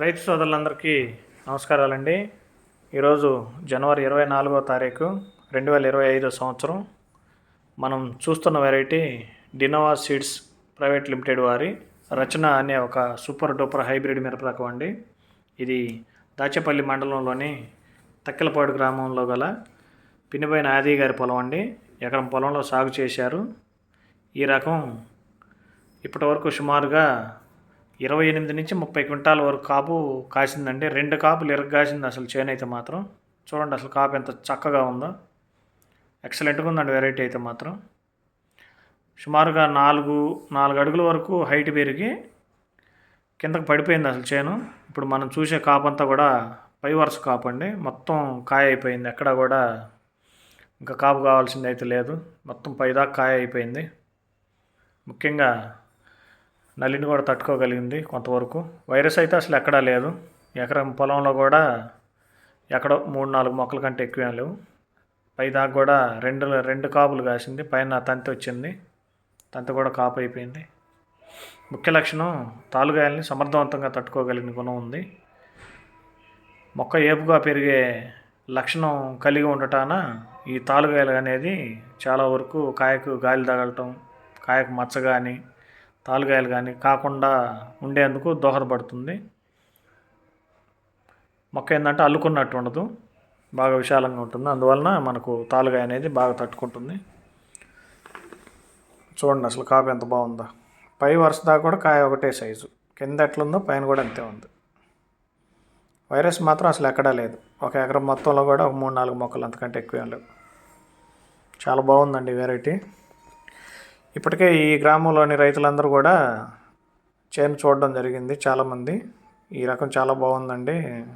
రైతు సోదరులందరికీ నమస్కారాలండి. ఈరోజు జనవరి ఇరవై నాలుగో తారీఖు రెండు వేల ఇరవై ఐదో సంవత్సరం. మనం చూస్తున్న variety Dinova seeds private limited వారి రచన అనే ఒక సూపర్ డూపర్ హైబ్రిడ్ మిరప రకం అండి. ఇది దాచేపల్లి మండలంలోని తక్కెలపాడు గ్రామంలో గల పినిపోయిన ఆది గారి పొలం అండి. ఎకరం పొలంలో సాగు చేశారు. ఈ రకం ఇప్పటివరకు సుమారుగా ఇరవై ఎనిమిది నుంచి ముప్పై క్వింటాల వరకు కాపు కాసిందండి. రెండు కాపులు ఎరగ కాసింది అసలు చేను అయితే మాత్రం. చూడండి అసలు కాపు ఎంత చక్కగా ఉందో. ఎక్సలెంట్గా ఉందండి వెరైటీ అయితే మాత్రం. సుమారుగా నాలుగు నాలుగు అడుగుల వరకు హైట్ పెరిగి కిందకు పడిపోయింది అసలు చేను. ఇప్పుడు మనం చూసే కాపు అంతా కూడా పై వరుస కాపు అండి. మొత్తం కాయ అయిపోయింది. ఎక్కడ కూడా ఇంకా కాపు కావాల్సింది అయితే లేదు. మొత్తం పైదాకా కాయ అయిపోయింది. ముఖ్యంగా నల్లిని కూడా తట్టుకోగలిగింది కొంతవరకు. వైరస్ అయితే అసలు ఎక్కడా లేదు. ఎకరం పొలంలో కూడా ఎక్కడో మూడు నాలుగు మొక్కల కంటే ఎక్కువ లేవు. పైదాకా కూడా రెండు రెండు కాపులు కాసింది. పైన తంతి వచ్చింది. తంతి కూడా కాపు అయిపోయింది. ముఖ్య లక్షణం తాలుగాయల్ని సమర్థవంతంగా తట్టుకోగలిగిన గుణం ఉంది. మొక్క ఏపుగా పెరిగే లక్షణం కలిగి ఉండటాన ఈ తాలుగాయలు అనేది చాలా వరకు కాయకు గాలి తగలటం కాయకు మచ్చ కానీ తాలుగాయలు కానీ కాకుండా ఉండేందుకు దోహదపడుతుంది. మొక్క ఏంటంటే అల్లుకున్నట్టు ఉండదు. బాగా విశాలంగా ఉంటుంది. అందువలన మనకు తాలుగాయ అనేది బాగా తట్టుకుంటుంది. చూడండి అసలు కాపు ఎంత బాగుందో. పై వరుస దాకా కూడా కాయ ఒకటే సైజు. కింద ఎట్లుందో పైన కూడా అంతే ఉంది. వైరస్ మాత్రం అసలు ఎక్కడా లేదు. ఒక ఎకరం మొత్తంలో కూడా ఒక మూడు నాలుగు మొక్కలు అంతకంటే ఎక్కువ లేవు. చాలా బాగుందండి వెరైటీ. ఇప్పటికే ఈ గ్రామంలోని రైతులందరూ కూడా చేను చూడడం జరిగింది చాలామంది. ఈ రకం చాలా బాగుందండి.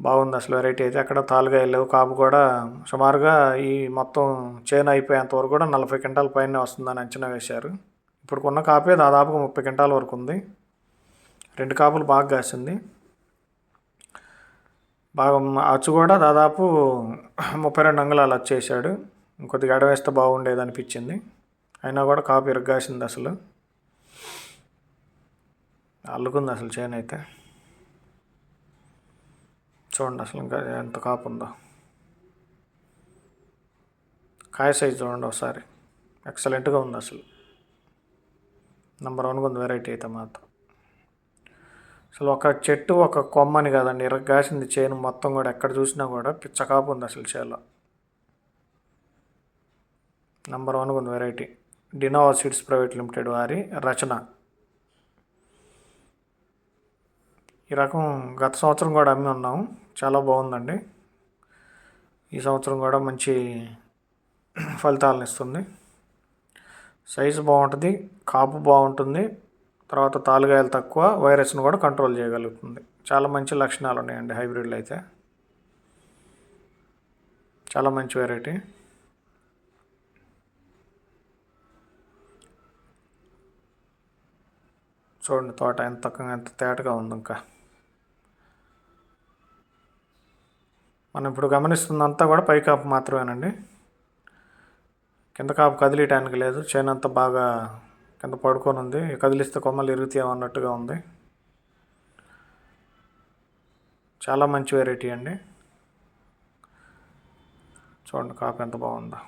బాగుంది అసలు వెరైటీ అయితే. అక్కడ తాలుగాయలు లేవు. కాపు కూడా సుమారుగా ఈ మొత్తం చేను అయిపోయేంత వరకు కూడా నలభై క్వింటాల పైన వస్తుందని అంచనా వేశారు. ఇప్పుడు కొన్న కాపే దాదాపుగా ముప్పై క్వింటాల వరకు ఉంది. రెండు కాపులు బాగా కాసింది. బాగా అచ్చు కూడా దాదాపు ముప్పై రెండు అంగుళాలు వచ్చేసాడు ఇంకొద్దిగా ఎడవేస్తే బాగుండేది అనిపించింది. అయినా కూడా కాపు ఇరగ్గాసింది అసలు. అల్లుకుంది అసలు చేను అయితే. చూడండి అసలు ఇంకా ఎంత కాపు ఉందో. కాయ సైజ్ చూడండి ఒకసారి. ఎక్సలెంట్గా ఉంది అసలు. నెంబర్ వన్గా ఉంది వెరైటీ అయితే మాత్రం. అసలు ఒక చెట్టు ఒక కొమ్మని కాదండి ఇరగాసింది చేను మొత్తం కూడా ఎక్కడ చూసినా కూడా పిచ్చ కాపు ఉంది అసలు చేలో. నంబర్ వన్ ఉంది variety Dinova seeds private limited వారి రచన. ఈ రకం గత సంవత్సరం కూడా అమ్మి ఉన్నాము చాలా బాగుందండి. ఈ సంవత్సరం కూడా మంచి ఫలితాలను ఇస్తుంది. సైజు బాగుంటుంది కాపు బాగుంటుంది తర్వాత తాలుగాయలు తక్కువ వైరస్ను కూడా కంట్రోల్ చేయగలుగుతుంది. చాలా మంచి లక్షణాలు ఉన్నాయండి హైబ్రిడ్లు అయితే. చాలా మంచి వెరైటీ చూడండి తోట ఎంత తక్కువ ఎంత తేటగా ఉంది ఇంకా. మనం ఇప్పుడు గమనిస్తుందంతా కూడా పై కాపు మాత్రమేనండి. కింద కాపు కదిలియటానికి లేదు చేను అంతా బాగా కింద పడుకొని ఉంది. కదిలిస్తే కొమ్మలు ఇరుగుతాయన్నట్టుగా ఉంది. చాలా మంచి వెరైటీ అండి. చూడండి కాపు ఎంత బాగుందో.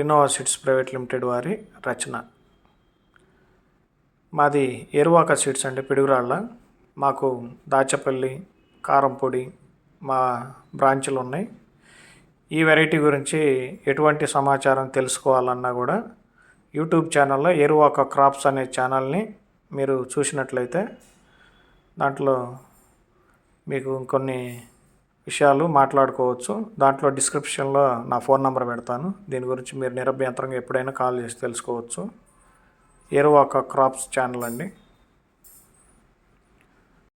ఇన్నోవా సీడ్స్ ప్రైవేట్ లిమిటెడ్ వారి రచన. మాది ఏరువాక సీడ్స్ అండి పిడుగురాళ్ళ. మాకు దాచపల్లి కారంపొడి మా బ్రాంచ్లు ఉన్నాయి. ఈ వెరైటీ గురించి ఎటువంటి సమాచారం తెలుసుకోవాలన్నా కూడా యూట్యూబ్ ఛానల్లో ఏరువాక క్రాప్స్ అనే ఛానల్ని మీరు చూసినట్లయితే దాంట్లో మీకు కొన్ని విషయాలు మాట్లాడుకోవచ్చు. దాంట్లో డిస్క్రిప్షన్లో నా ఫోన్ నెంబర్ పెడతాను. దీని గురించి మీరు నిరభ్యంతరంగా ఎప్పుడైనా కాల్ చేసి తెలుసుకోవచ్చు. ఏరువాక క్రాప్స్ ఛానల్ అండి.